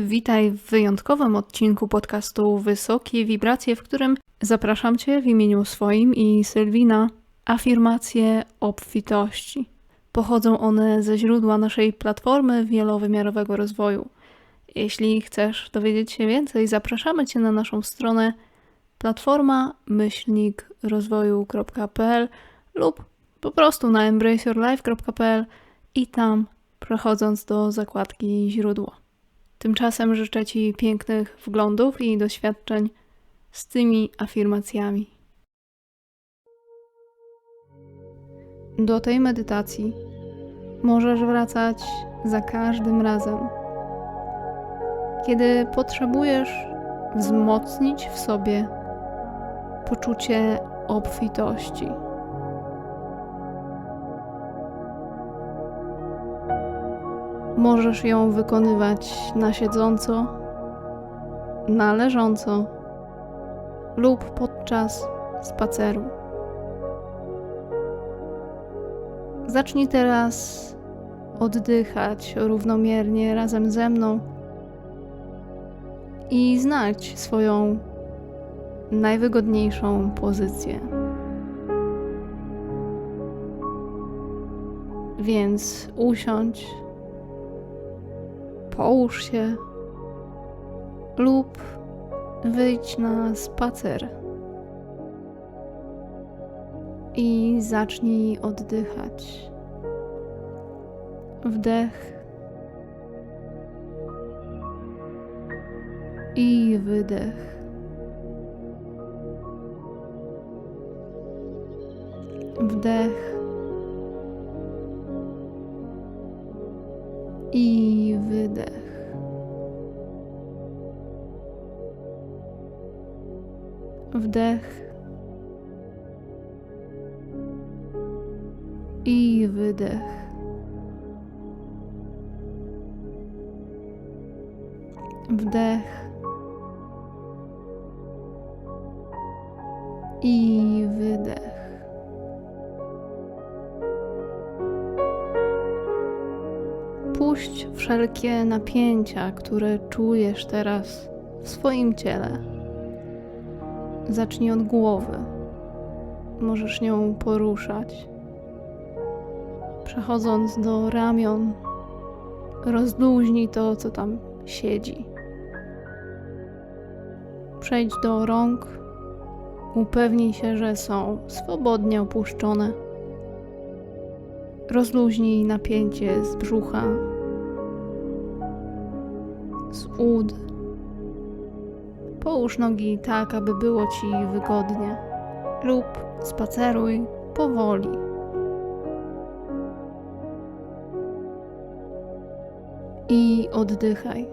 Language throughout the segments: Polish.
Witaj w wyjątkowym odcinku podcastu Wysokie Wibracje, w którym zapraszam Cię w imieniu swoim i Sylwina afirmacje obfitości. Pochodzą one ze źródła naszej platformy wielowymiarowego rozwoju. Jeśli chcesz dowiedzieć się więcej, zapraszamy Cię na naszą stronę platforma myślnikrozwoju.pl lub po prostu na embraceyourlife.pl i tam przechodząc do zakładki źródło. Tymczasem życzę Ci pięknych wglądów i doświadczeń z tymi afirmacjami. Do tej medytacji możesz wracać za każdym razem, kiedy potrzebujesz wzmocnić w sobie poczucie obfitości. Możesz ją wykonywać na siedząco, na leżąco lub podczas spaceru. Zacznij teraz oddychać równomiernie razem ze mną i znać swoją najwygodniejszą pozycję. Więc usiądź połóż się lub wyjdź na spacer i zacznij oddychać. Wdech i wydech. Wdech i wydech. Wdech i wydech. Wdech i Puść wszelkie napięcia, które czujesz teraz w swoim ciele. Zacznij od głowy. Możesz nią poruszać. Przechodząc do ramion, rozluźnij to, co tam siedzi. Przejdź do rąk. Upewnij się, że są swobodnie opuszczone. Rozluźnij napięcie z brzucha, z ud. Połóż nogi tak, aby było ci wygodnie, lub spaceruj powoli. I oddychaj.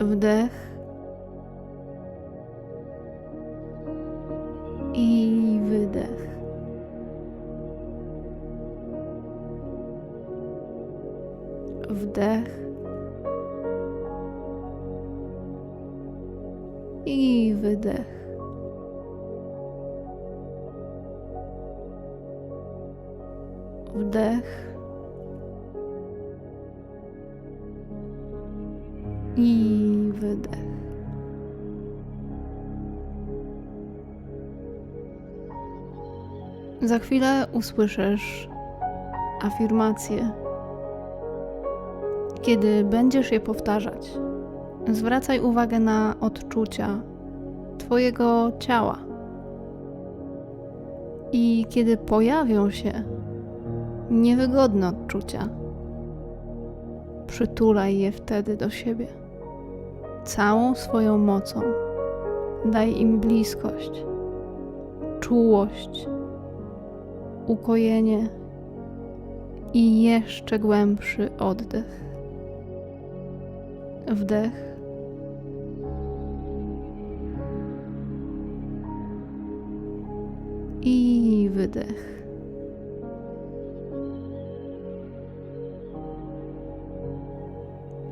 Wdech i wydech. Wdech i wydech. Wdech i wydech. Za chwilę usłyszysz afirmację. Kiedy będziesz je powtarzać, zwracaj uwagę na odczucia Twojego ciała. I kiedy pojawią się niewygodne odczucia, przytulaj je wtedy do siebie. Całą swoją mocą daj im bliskość, czułość, ukojenie i jeszcze głębszy oddech. Wdech i wydech.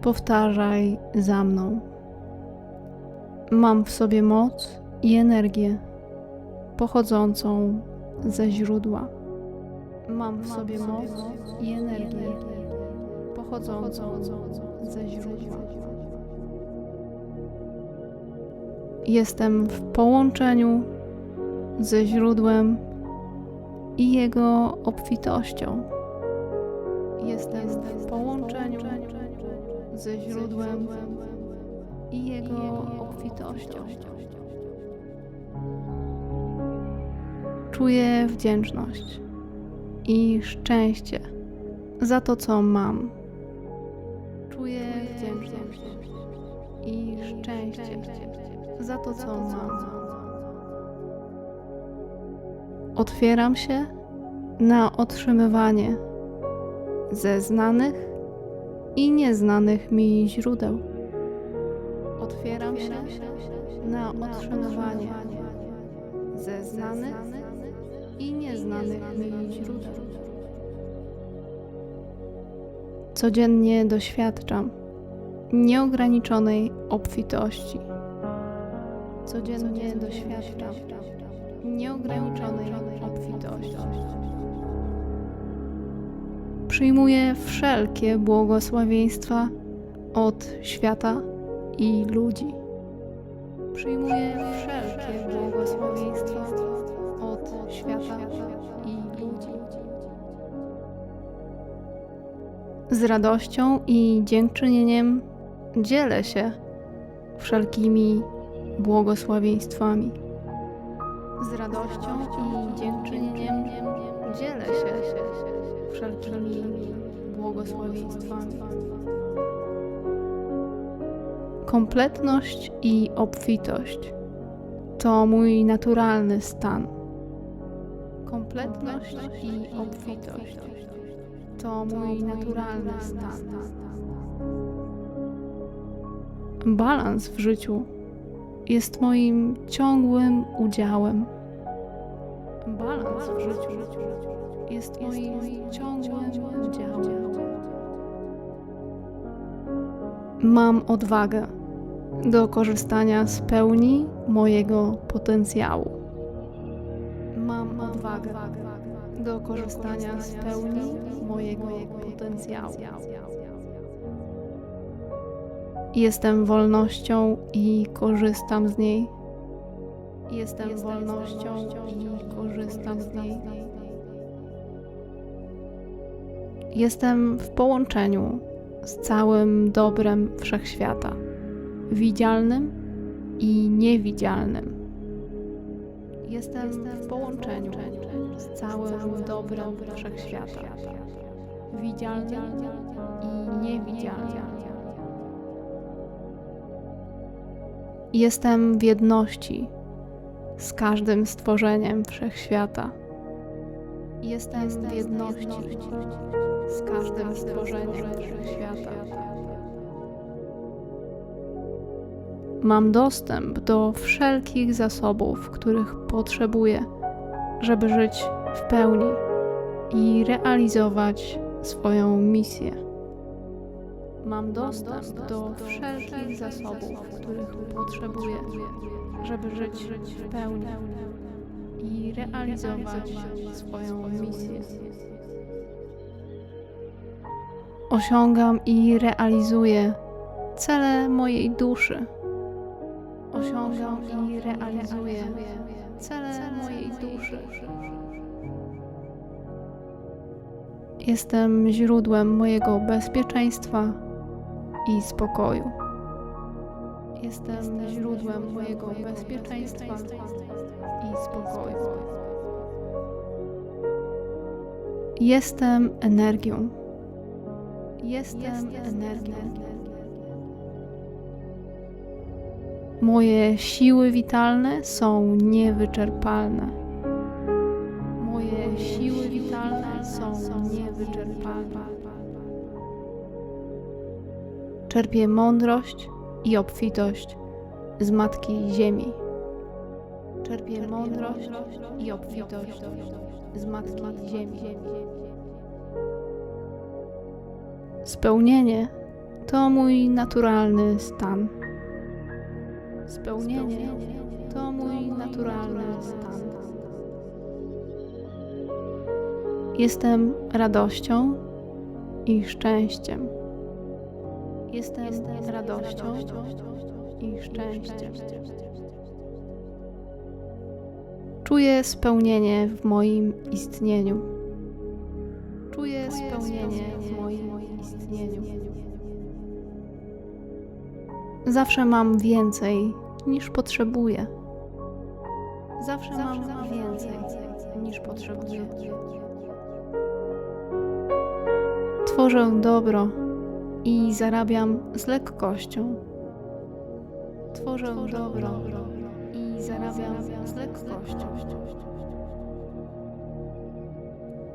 Powtarzaj za mną. Mam w sobie moc i energię pochodzącą ze źródła. Mam w sobie moc i energię pochodzącą ze źródła. Jestem w połączeniu ze źródłem i jego obfitością. Jestem w połączeniu ze źródłem i jego obfitością. Czuję wdzięczność i szczęście za to, co mam Czuję wdzięczność i szczęście za to, co mam. Otwieram się na otrzymywanie ze znanych i nieznanych mi źródeł. Otwieram się na otrzymywanie ze znanych i nieznanych mi Codziennie doświadczam nieograniczonej obfitości. Codziennie doświadczam nieograniczonej obfitości. Przyjmuję wszelkie błogosławieństwa od świata i ludzi. Przyjmuję wszelkie błogosławieństwa od świata Z radością i dziękczynieniem dzielę się wszelkimi błogosławieństwami. Z radością i dziękczynieniem dzielę się wszelkimi błogosławieństwami. Kompletność i obfitość to mój naturalny stan. Kompletność i obfitość to mój naturalny stan. Balans w życiu jest moim ciągłym udziałem. Balans w życiu jest moim ciągłym udziałem. Mam odwagę do korzystania z pełni mojego potencjału. Mam odwagę do korzystania z pełni mojego potencjału. Jestem wolnością i korzystam z niej. Jestem wolnością i korzystam z niej. Jestem w połączeniu z całym dobrem wszechświata, widzialnym i niewidzialnym. Jestem w połączeniu z całym dobrem wszechświata, widzialnym i niewidzialnym. Jestem w jedności z każdym stworzeniem wszechświata. Jestem w jedności z każdym stworzeniem wszechświata. Mam dostęp do wszelkich zasobów, których potrzebuję, żeby żyć w pełni i realizować swoją misję. Mam dostęp do wszelkich zasobów, których potrzebuję, żeby żyć w pełni i realizować swoją misję. Osiągam i realizuję cele mojej duszy. Osiągam i realizuję cele mojej duszy. Jestem źródłem mojego bezpieczeństwa i spokoju. Jestem źródłem mojego bezpieczeństwa i spokoju. Jestem energią. Jestem energią. Moje siły witalne są niewyczerpalne. Moje siły witalne są niewyczerpalne. Czerpię mądrość i obfitość z Matki Ziemi. Czerpię mądrość i obfitość z Matki Ziemi. Spełnienie to mój naturalny stan. Spełnienie to mój naturalny stan. Jestem radością i szczęściem. Jestem radością i szczęściem. Czuję spełnienie w moim istnieniu. Czuję spełnienie w moim istnieniu. Zawsze mam więcej niż potrzebuję. Zawsze mam więcej niż potrzebuję. Tworzę dobro i zarabiam z lekkością. Tworzę dobro i zarabiam z lekkością.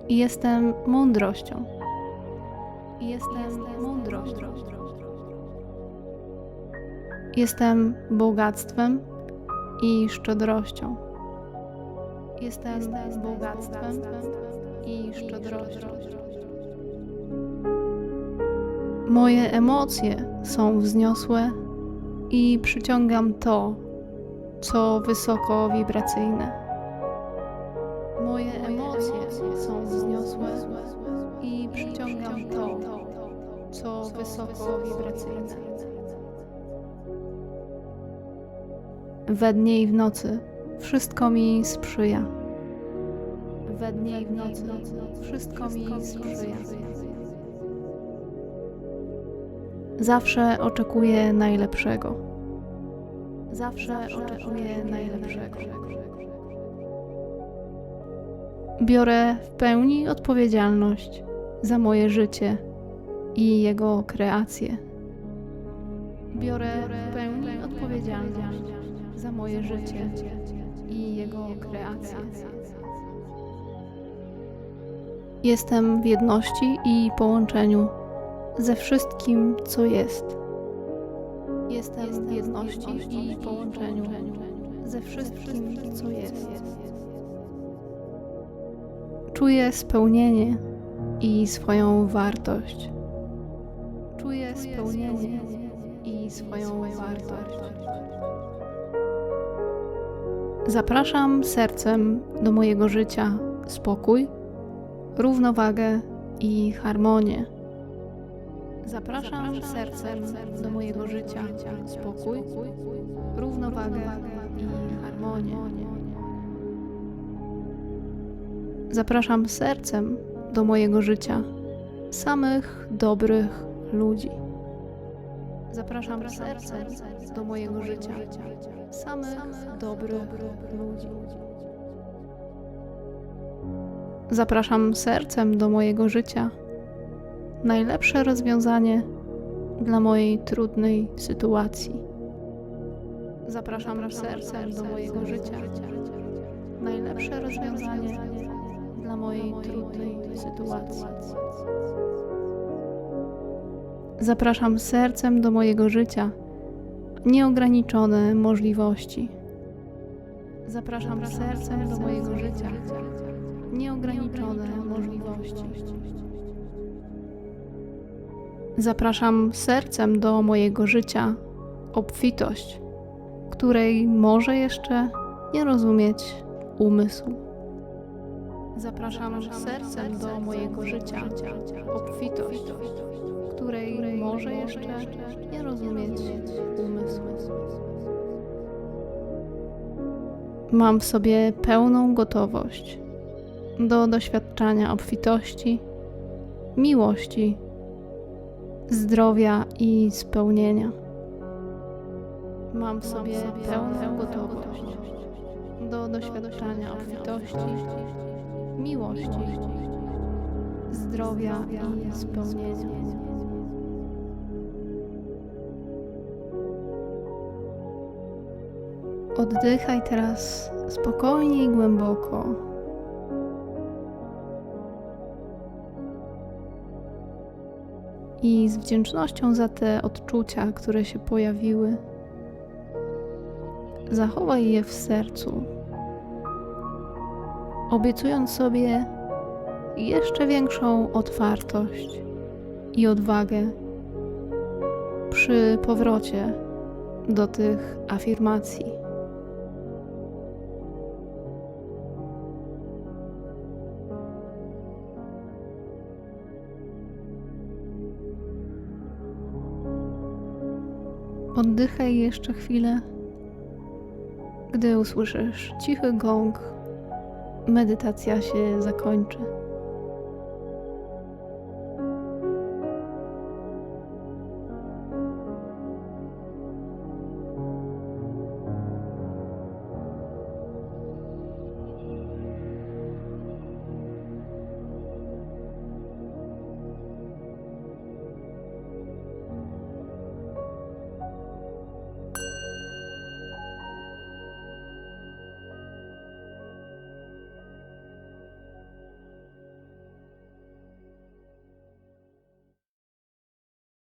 Jestem mądrością. Jestem mądrością. Jestem bogactwem i szczodrością. Jestem bogactwem i szczodrością. Moje emocje są wzniosłe i przyciągam to, co wysoko wibracyjne. Moje emocje są wzniosłe i przyciągam to, co wysoko wibracyjne. We dnie i w nocy wszystko mi sprzyja. We dnie i w nocy wszystko mi sprzyja. Zawsze oczekuję najlepszego. Zawsze oczekuję najlepszego. Biorę w pełni odpowiedzialność za moje życie i jego kreację. Biorę w pełni odpowiedzialność za moje życie i jego kreację. Jestem w jedności i połączeniu ze wszystkim, co jest. Jestem w jedności i połączeniu ze wszystkim, co jest. Czuję spełnienie i swoją wartość. Czuję spełnienie i swoją wartość. Zapraszam sercem do mojego życia spokój, równowagę i harmonię. Zapraszam sercem do mojego życia spokój, równowagę i harmonię. Zapraszam sercem do mojego życia samych dobrych ludzi. Zapraszam sercem do mojego życia samych dobrych ludzi. Zapraszam sercem do mojego życia najlepsze rozwiązanie dla mojej trudnej sytuacji. Zapraszam sercem do mojego życia najlepsze rozwiązanie dla mojej trudnej sytuacji. Zapraszam sercem do mojego życia nieograniczone możliwości. Zapraszam sercem do mojego życia nieograniczone możliwości. Zapraszam sercem do mojego życia obfitość, której może jeszcze nie rozumieć umysł. Zapraszam sercem do mojego życia obfitość, której może jeszcze nie rozumieć umysł. Mam w sobie pełną gotowość do doświadczania obfitości, miłości, zdrowia i spełnienia. Mam w sobie pełną gotowość do doświadczania obfitości, miłości, zdrowia i spełnienia. Oddychaj teraz spokojnie i głęboko. I z wdzięcznością za te odczucia, które się pojawiły, zachowaj je w sercu, obiecując sobie jeszcze większą otwartość i odwagę przy powrocie do tych afirmacji. Oddychaj jeszcze chwilę, gdy usłyszysz cichy gong medytacja się zakończy.